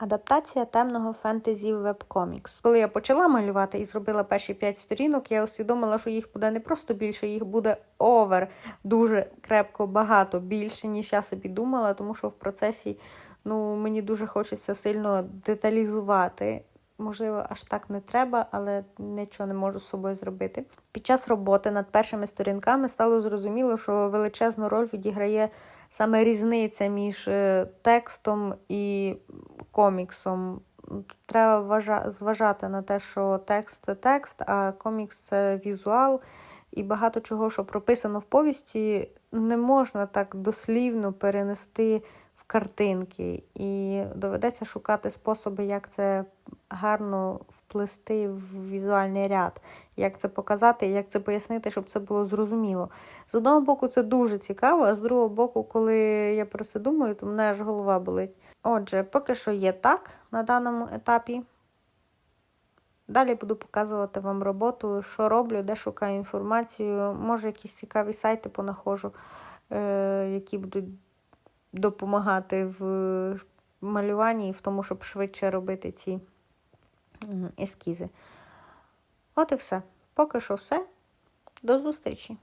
Адаптація темного фентезі в вебкомікс. Коли я почала малювати і зробила перші 5 сторінок, я усвідомила, що їх буде не просто більше, їх буде овер, дуже крепко багато більше, ніж я собі думала, тому що в процесі ну, мені дуже хочеться сильно деталізувати. Можливо, аж так не треба, але нічого не можу з собою зробити. Під час роботи над першими сторінками стало зрозуміло, що величезну роль відіграє саме різниця між е, текстом і коміксом. Треба зважати на те, що текст це текст, а комікс це візуал. І багато чого, що прописано в повісті, не можна так дослівно перенести картинки. І доведеться шукати способи, як це гарно вплести в візуальний ряд, як це показати, як це пояснити, щоб це було зрозуміло. З одного боку, це дуже цікаво, а з другого боку, коли я про це думаю, то мене аж голова болить. Отже, поки що є так на даному етапі. Далі буду показувати вам роботу, що роблю, де шукаю інформацію. Може, якісь цікаві сайти понаходжу, е, які будуть допомагати в малюванні і в тому, щоб швидше робити ці ескізи. От і все. Поки що все. До зустрічі!